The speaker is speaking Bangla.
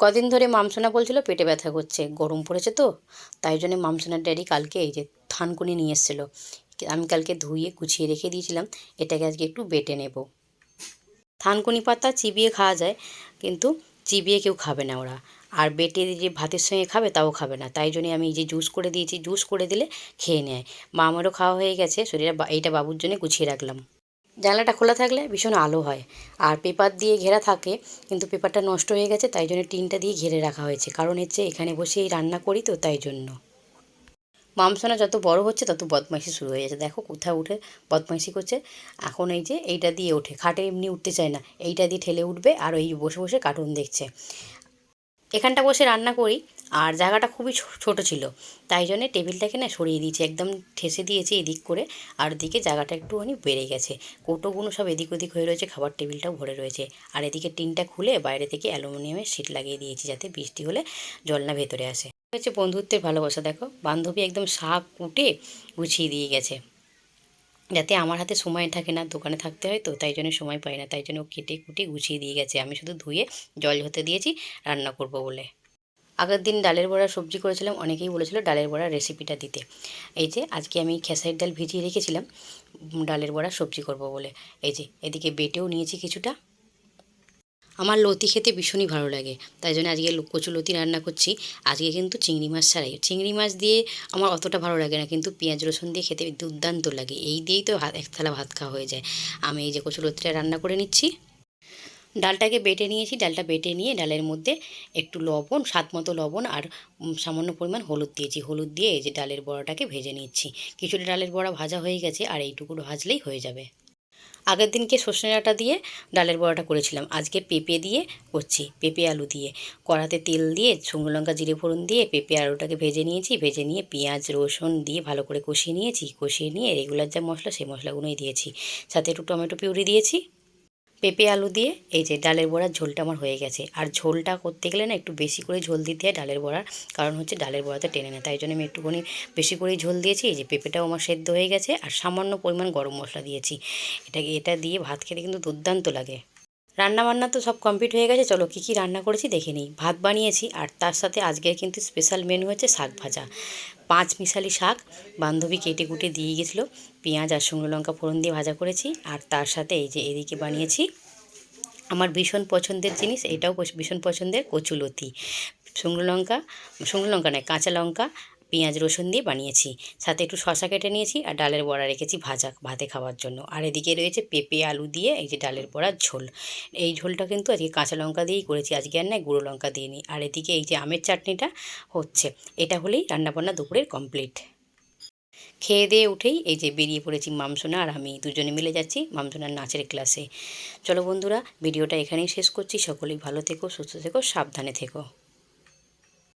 কদিন ধরে মামসোনা বলছিল পেটে ব্যথা করছে, গরম পড়েছে তো, তাই জন্য মামসোনার ড্যাডি কালকে এই যে থানকুনি নিয়ে এসেছিল। আমি কালকে ধুয়ে গুছিয়ে রেখে দিয়েছিলাম, এটাকে আজকে একটু বেটে নেব। থানকুনি পাতা চিবিয়ে খাওয়া যায়, কিন্তু চিবিয়ে কেউ খাবে না ওরা। আর বেটে যে ভাতের সঙ্গে খাবে তাও খাবে না, তাই জন্যে আমি যে জুস করে দিয়েছি জুস করে দিলে খেয়ে নেয়। মা আমারও খাওয়া হয়ে গেছে, শরীরে এইটা বাবুর জন্য গুছিয়ে রাখলাম। জানলাটা খোলা থাকলে ভীষণ আলো হয়। আর পেপার দিয়ে ঘেরা থাকে, কিন্তু পেপারটা নষ্ট হয়ে গেছে, তাই জন্য টিনটা দিয়ে ঘিরে রাখা হয়েছে। কারণ হচ্ছে এখানে বসেই রান্না করি তো, তাই জন্য। মামসোনা যত বড় হচ্ছে, তত বদমাইশি শুরু হয়ে যাচ্ছে দেখো কোথাও উঠে বদমাইশি করছে। এখন এই যে এইটা দিয়ে ওঠে। খাটে এমনি উঠতে চায় না। এইটা দিয়ে ঠেলে উঠবে আর ওই বসে বসে কার্টুন দেখছে। এখানটা বসে রান্না করি। আর জায়গাটা খুবই ছোট ছিল। তাই জন্যে টেবিলটাকে না সরিয়ে দিয়েছি, একদম ঠেসে দিয়েছি এদিক করে। আর ওদিকে জায়গাটা একটুখানি বেড়ে গেছে। কৌটোগুলো সব এদিক ওদিক হয়ে রয়েছে, খাবার টেবিলটাও ভরে রয়েছে। আর এদিকে টিনটা খুলে বাইরে থেকে অ্যালুমিনিয়ামের সিট লাগিয়ে দিয়েছি যাতে বৃষ্টি হলে জল না ভেতরে আসে। হচ্ছে বন্ধুত্বের ভালোবাসা, দেখো। বান্ধবী একদম শাক কুটে গুছিয়ে দিয়ে গেছে। যাতে আমার হাতে সময় থাকে না, দোকানে থাকতে হয় তো, তাই জন্য সময় পাই না। তাই জন্য কেটে কুটে গুছিয়ে দিয়ে গেছে। আমি শুধু ধুয়ে জল হতে দিয়েছি, রান্না করব বলে। আগের দিন ডালের বড়া সবজি করেছিলাম, অনেকেই বলেছিল ডালের বড়া রেসিপিটা দিতে। এই যে, আজকে আমি খেসারির ডাল ভিজিয়ে রেখেছিলাম ডালের বড়া সবজি করব বলে। এই যে, এদিকে বেটেও নিয়েছি কিছুটা। আমার লতি খেতে ভীষণই ভালো লাগে, তাই জন্য আজকে কচু লতি রান্না করছি। আজকে কিন্তু চিংড়ি মাছ ছাড়াই। চিংড়ি মাছ দিয়ে আমার অতটা ভালো লাগে না, কিন্তু পেঁয়াজ রসুন দিয়ে খেতে দুর্দান্ত লাগে। এই দিয়েই তো এক থালা ভাত খাওয়া হয়ে যায়। আমি এই যে কচু লতিটা রান্না করে নিচ্ছি। ডালটাকে বেটে নিয়েছি, ডালটা বেটে নিয়ে ডালের মধ্যে একটু লবণ, স্বাদ মতো লবণ আর সামান্য পরিমাণ হলুদ দিয়েছি। হলুদ দিয়ে এই যে ডালের বড়াটাকে ভেজে নিচ্ছি। কিছুটা ডালের বড়া ভাজা হয়ে গেছে আর এইটুকু ভাজলেই হয়ে যাবে। আগের দিনকে সর্ষে ডাঁটা দিয়ে ডালের বড়াটা করেছিলাম। আজকে পেঁপে দিয়ে করছি, পেঁপে আলু দিয়ে। কড়াতে তেল দিয়ে, শুকনো লঙ্কা, জিরে ফোড়ন দিয়ে পেঁপে আলুটাকে ভেজে নিয়েছি। ভেজে নিয়ে পেঁয়াজ, রসুন দিয়ে ভালো করে কষিয়ে নিয়েছি। কষিয়ে নিয়ে রেগুলার যা মশলা, সেই মশলাগুলোই দিয়েছি। সাথে একটু টমেটো পিউরি দিয়েছি। পেঁপে আলু দিয়ে এই যে ডালের বড়ার ঝোলটা আমার হয়ে গেছে। আর ঝোলটা করতে গেলে না একটু বেশি করে ঝোল দিতে হয় ডালের বড়ার, কারণ হচ্ছে ডালের বড়াতে টেনে নেয়। তাই জন্য আমি একটুখানি বেশি করেই ঝোল দিয়েছি। এই যে পেঁপেটাও আমার সেদ্ধ হয়ে গেছে। আর সামান্য পরিমাণ গরম মশলা দিয়েছি। এটা এটা দিয়ে ভাত খেতে কিন্তু দুর্দান্ত লাগে। রান্না বান্না তো সব কমপ্লিট হয়ে গেছে, চলো কী কী রান্না করেছি দেখে নিই। ভাত বানিয়েছি আর তার সাথে আজকের কিন্তু স্পেশাল মেনু হচ্ছে শাক ভাজা। পাঁচ মিশালি শাক বান্ধবী কেটে কুটে দিয়ে গেছিল, পেঁয়াজ আর শুকনো লঙ্কা ফোড়ন দিয়ে ভাজা করেছি আর তার সাথে এই যে এদিকে বানিয়েছি আমার ভীষণ পছন্দের জিনিস, এটাও ভীষণ পছন্দের কচুলতি। শুকনো লঙ্কা শুকনো লঙ্কা নয়, কাঁচা লঙ্কা পেঁয়াজ রসুন দিয়ে বানিয়েছি। সাথে একটু শশা কেটে নিয়েছি আর ডালের বড়া রেখেছি ভাজা ভাতে খাওয়ার জন্য। আর এদিকে রয়েছে পেঁপে, আলু দিয়ে এই যে ডালের বড়ার ঝোল। এই ঝোলটা কিন্তু আজকে কাঁচা লঙ্কা দিয়েই করেছি, আজকে আর নয় গুঁড়ো লঙ্কা দিইনি। আর এদিকে এই যে আমের চাটনিটা হচ্ছে, এটা হলেই রান্নাবান্না দুপুরের কমপ্লিট খেয়ে দিয়ে উঠেই এই যে বেরিয়ে পড়েছি মামসোনা আর আমি দুজনে মিলে যাচ্ছি মামসোনার নাচের ক্লাসে চলো বন্ধুরা, ভিডিওটা এখানেই শেষ করছি। সকলেই ভালো থেকো, সুস্থ থেকো, সাবধানে থেকো।